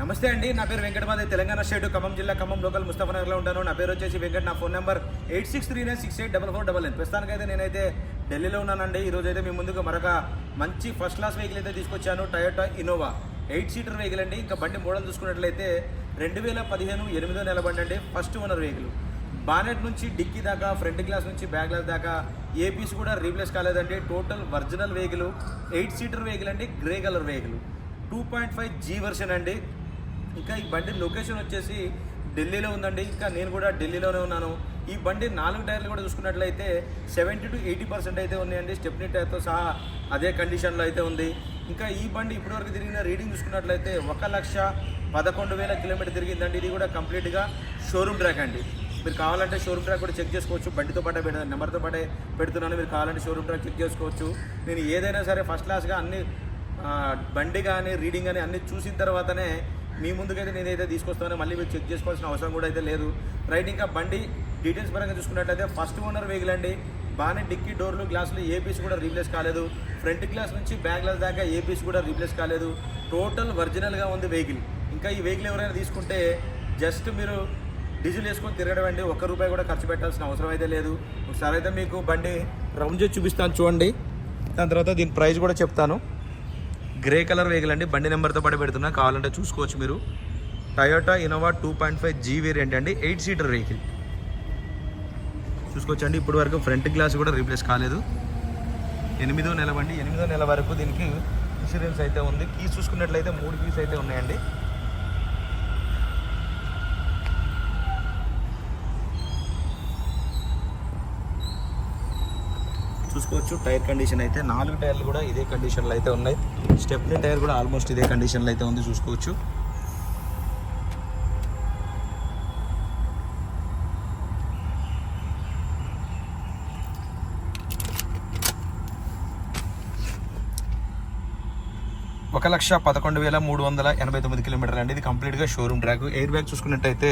నమస్తే అండి నా పేరు వెంకటమాది తెలంగాణ స్టేట్ ఖమ్మం జిల్లా ఖమ్మం లోకల్ ముస్తఫనగర్లో ఉంటాను. నా పేరు వచ్చేసి వెంకట నా phone number eight six three nine six eight double four double nine ప్రస్తుతానికైతే నేనైతే ఢిల్లీలో ఉన్నానండి. ఈరోజు అయితే మీ ముందుకు మరొక మంచి ఫస్ట్ క్లాస్ వెహికల్ అయితే తీసుకొచ్చాను Toyota Innova eight seater vehicle అండి. ఇంకా బండి మోడల్ చూసుకున్నట్లయితే రెండు వేల పదిహేను ఎనిమిదో నెల బండి అండి. First owner vehicle. బానెట్ నుంచి డిక్కీ దాకా ఫ్రంట్ గ్లాస్ నుంచి బ్యాక్ గ్లాస్ దాకా ఏ పీస్ కూడా రీప్లేస్ కాలేదండి. Total original vehicle eight seater vehicle అండి. Grey colour vehicle. Two point five G version అండి. ఇంకా ఈ బండి లొకేషన్ వచ్చేసి ఢిల్లీలో ఉందండి. ఇంకా నేను కూడా ఢిల్లీలోనే ఉన్నాను. ఈ బండి నాలుగు టైర్లు కూడా చూసుకున్నట్లయితే సెవెంటీ టు ఎయిటీ పర్సెంట్ అయితే ఉన్నాయండి. స్టెప్నీ టైర్తో సహా అదే కండిషన్లో అయితే ఉంది. ఇంకా ఈ బండి ఇప్పటివరకు తిరిగిన రీడింగ్ చూసుకున్నట్లయితే ఒక లక్ష పదకొండు వేల కిలోమీటర్ తిరిగిందండి. ఇది కూడా కంప్లీట్గా షోరూమ్ ట్రాక్ అండి. మీరు కావాలంటే షోరూమ్ ట్రాక్ కూడా చెక్ చేసుకోవచ్చు. బండితో పాటే పెడ నెంబర్తో పాటే పెడుతున్నాను. మీరు కావాలంటే షోరూమ్ ట్రాక్ చెక్ చేసుకోవచ్చు. నేను ఏదైనా సరే ఫస్ట్ క్లాస్గా అన్ని బండి కానీ రీడింగ్ కానీ అన్ని చూసిన తర్వాతనే మీ ముందుకైతే నేనైతే తీసుకొస్తాను. మళ్ళీ మీరు చెక్ చేసుకోవాల్సిన అవసరం కూడా అయితే లేదు. రైట్ ఇంకా బండి డీటెయిల్స్ పరంగా చూసుకున్నట్లయితే ఫస్ట్ ఓనర్ వెహికల్ అండి. బాగానే డిక్కీ డోర్లు గ్లాసులు ఏ పీస్ కూడా రీప్లేస్ కాలేదు. ఫ్రంట్ గ్లాస్ నుంచి బ్యాక్ గ్లాస్ దాకా ఏ పీస్ కూడా రీప్లేస్ కాలేదు. టోటల్ ఒరిజినల్గా ఉంది వెహికల్ ఇంకా ఈ వెహికల్ ఎవరైనా తీసుకుంటే జస్ట్ మీరు డీజిల్ వేసుకొని తిరగడం అండి. ఒక్క రూపాయి కూడా ఖర్చు పెట్టాల్సిన అవసరం అయితే లేదు. ఒకసారి అయితే మీకు బండి రౌండ్ చేసి చూపిస్తాను చూడండి. దాని తర్వాత దీని ప్రైస్ కూడా చెప్తాను. గ్రే కలర్ వెహికల్ అండి. బండి నెంబర్తో పాటు పెడుతున్నా. కావాలంటే చూసుకోవచ్చు మీరు. Toyota Innova two point five G variant అండి. ఎయిట్ సీటర్ వెహికల్ చూసుకోవచ్చండి. ఇప్పటి వరకు ఫ్రంట్ గ్లాస్ కూడా రీప్లేస్ కాలేదు. ఎనిమిదో నెల బండి ఎనిమిదో నెల వరకు దీనికి ఇన్సూరెన్స్ అయితే ఉంది. కీస్ చూసుకున్నట్లయితే మూడు కీస్ అయితే ఉన్నాయండి. చూసుకోవచ్చు. టైర్ కండిషన్ అయితే నాలుగు టైర్లు కూడా ఇదే కండిషన్లో అయితే ఉన్నాయి. స్టెప్నీ టైర్ కూడా ఆల్మోస్ట్ ఇదే కండిషన్లో అయితే ఉంది చూసుకోవచ్చు. ఒక లక్ష పదకొండు వేల మూడు వందల ఎనభై తొమ్మిది కిలోమీటర్లు అండి. ఇది కంప్లీట్గా షోరూమ్ ట్రాక్ ఎయిర్ బ్యాగ్ చూసుకున్నట్టయితే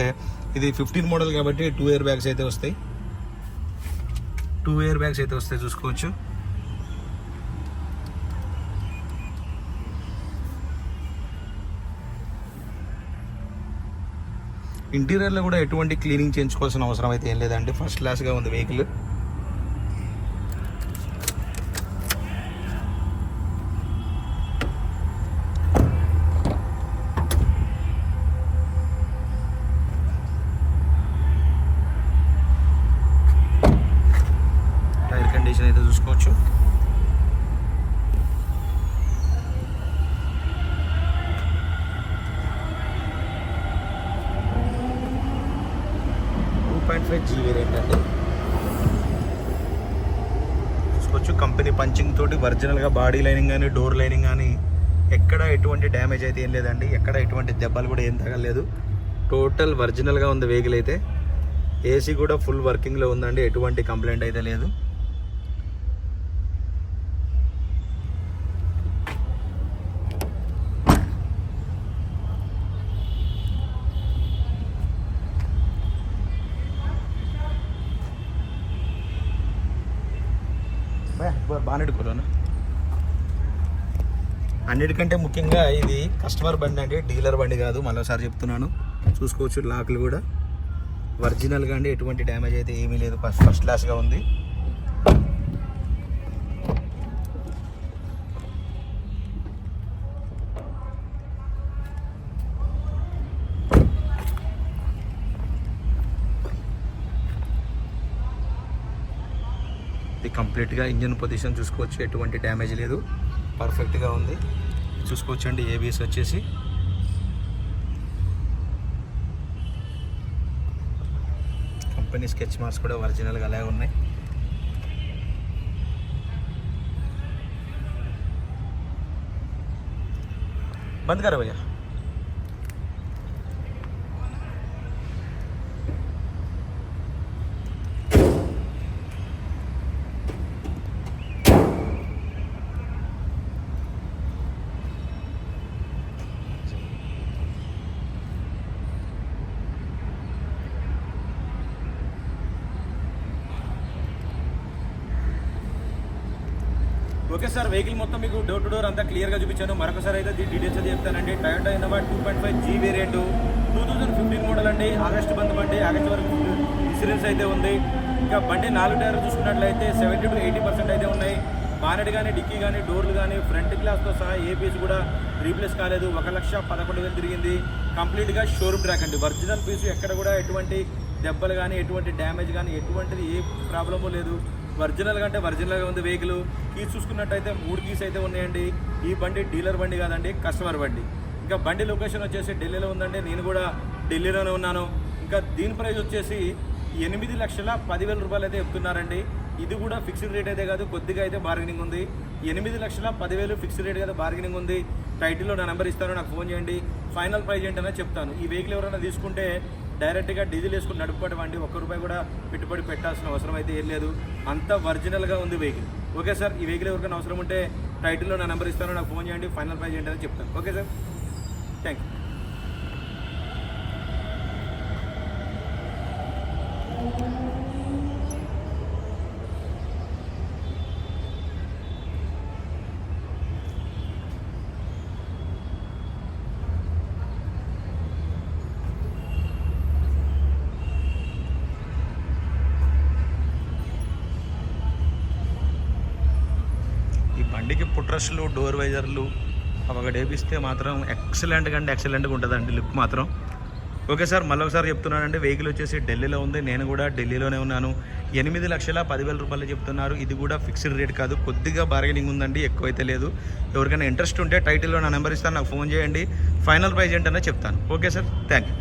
ఇది ఫిఫ్టీన్ మోడల్ కాబట్టి టూ ఎయిర్ బ్యాగ్స్ అయితే వస్తాయి. టూ ఇయర్ బ్యాగ్స్ అయితే వస్తాయి చూసుకోవచ్చు. ఇంటీరియర్లో కూడా ఎటువంటి క్లీనింగ్ చేయించుకోవాల్సిన అవసరం అయితే ఏం లేదండి. ఫస్ట్ క్లాస్గా ఉంది వెహికల్ టైర్ కండిషన్ అయితే చూసుకోవచ్చు two point five G variant అండి చూసుకోవచ్చు కంపెనీ పంచింగ్ తోటి ఒరిజినల్గా బాడీ లైనింగ్ కానీ డోర్ లైనింగ్ కానీ ఎక్కడ ఎటువంటి డ్యామేజ్ అయితే ఏం లేదండి. ఎక్కడ ఎటువంటి దెబ్బలు కూడా ఏం తగలేదు టోటల్ ఒరిజినల్గా ఉంది వెహికల్ అయితే. ఏసీ కూడా ఫుల్ వర్కింగ్లో ఉందండి. ఎటువంటి కంప్లైంట్ అయితే లేదు. బాగా కొలోనా అన్నిటికంటే ముఖ్యంగా ఇది కస్టమర్ బండి అండి డీలర్ బండి కాదు మరోసారి చెప్తున్నాను. చూసుకోవచ్చు లాక్లు కూడా. ఒరిజినల్గా అండి ఎటువంటి డ్యామేజ్ అయితే ఏమీ లేదు. ఫస్ట్ ఫస్ట్ క్లాస్గా ఉంది. ఇది కంప్లీట్గా ఇంజిన్ పొజిషన్ చూసుకోవచ్చు ఎటువంటి డ్యామేజ్ లేదు. పర్ఫెక్ట్గా ఉంది. చూసుకోవచ్చు అండి ఏబిఎస్ వచ్చేసి. కంపెనీ స్కెచ్ మార్క్స్ కూడా ఒరిజినల్గా అలాగే ఉన్నాయి. బంద్ కరా భయ్యా? ఓకే సార్ వెహికల్ మొత్తం మీకు డోర్ టు డోర్ అంతా క్లియర్గా చూపించాను. మరొకసారి అయితే దీని డీటెయిల్స్ అది చెప్తానండి. Toyota Innova two point five G variant two thousand fifteen model అండి. ఆగస్ట్ బంధం అండి ఆగస్ట్ వరకు ఇన్సూరెన్స్ అయితే ఉంది. ఇంకా బండి నాలుగు టైర్లు చూసుకున్నట్లయితే సెవెంటీ టు ఎయిటీ పర్సెంట్ అయితే ఉన్నాయి. బానెట్ కానీ డిక్కీ కానీ డోర్లు కానీ ఫ్రంట్ గ్లాస్తో సహా ఏ కూడా రీప్లేస్ కాలేదు. ఒక లక్ష పదకొండు వేలు తిరిగింది. కంప్లీట్గా షోరూమ్ ట్రాక్ అండి. ఒరిజినల్ పీసు ఎక్కడ కూడా ఎటువంటి దెబ్బలు కానీ ఎటువంటి డ్యామేజ్ కానీ ఎటువంటిది ఏ ప్రాబ్లము లేదు. ఒరిజినల్ అంటే ఒరిజినల్గా ఉంది వెహికల్ కీస్ చూసుకున్నట్టయితే మూడు కీస్ అయితే ఉన్నాయండి. ఈ బండి డీలర్ బండి కాదండి కస్టమర్ బండి. ఇంకా బండి లొకేషన్ వచ్చేసి ఢిల్లీలో ఉందండి. నేను కూడా ఢిల్లీలోనే ఉన్నాను. ఇంకా దీని ప్రైస్ వచ్చేసి ఎనిమిది లక్షల పదివేల రూపాయలు అయితే చెప్తున్నారండి. ఇది కూడా ఫిక్స్డ్ రేట్ అయితే కాదు కొద్దిగా అయితే బార్గెనింగ్ ఉంది. ఎనిమిది లక్షల పదివేలు ఫిక్స్డ్ రేట్ కదా బార్గెనింగ్ ఉంది. టైటిల్లో నా నెంబర్ ఇస్తాను నాకు ఫోన్ చేయండి. ఫైనల్ ప్రైస్ ఏంటనే చెప్తాను. ఈ వెహికల్ ఎవరైనా తీసుకుంటే డైరెక్ట్గా డీజిల్ వేసుకుని నడుపుకోవడం అండి. ఒక్క రూపాయి కూడా పెట్టుబడి పెట్టాల్సిన అవసరం అయితే ఏం లేదు. అంత ఒరిజినల్గా ఉంది వెహికల్. ఓకే సార్ ఈ వెహికల్ ఎవరికైనా అవసరం ఉంటే టైటిల్లో నా నెంబర్ ఇస్తాను నాకు ఫోన్ చేయండి ఫైనల్ ప్రైజ్ ఏంటని చెప్తాను. Okay sir? థ్యాంక్ యూ ఈ బండికి పుట్రస్లు డోర్ వైజర్లు ఒకటి వేపిస్తే మాత్రం ఎక్సలెంట్గా అంటే ఎక్సలెంట్గా ఉంటుందండి లుక్ మాత్రం. ఓకే సార్ మళ్ళీ ఒకసారి చెప్తున్నానండి వెహికల్ వచ్చేసి ఢిల్లీలో ఉంది. నేను కూడా ఢిల్లీలోనే ఉన్నాను. ఎనిమిది లక్షల పదివేల రూపాయలు చెప్తున్నారు. ఇది కూడా ఫిక్స్డ్ రేట్ కాదు. కొద్దిగా బార్గెనింగ్ ఉందండి ఎక్కువైతే లేదు. ఎవరికైనా ఇంట్రెస్ట్ ఉంటే టైటిల్లో నా నెంబర్ ఇస్తాను నాకు ఫోన్ చేయండి. ఫైనల్ ప్రైజ్ ఏంటనే చెప్తాను. Okay sir thank you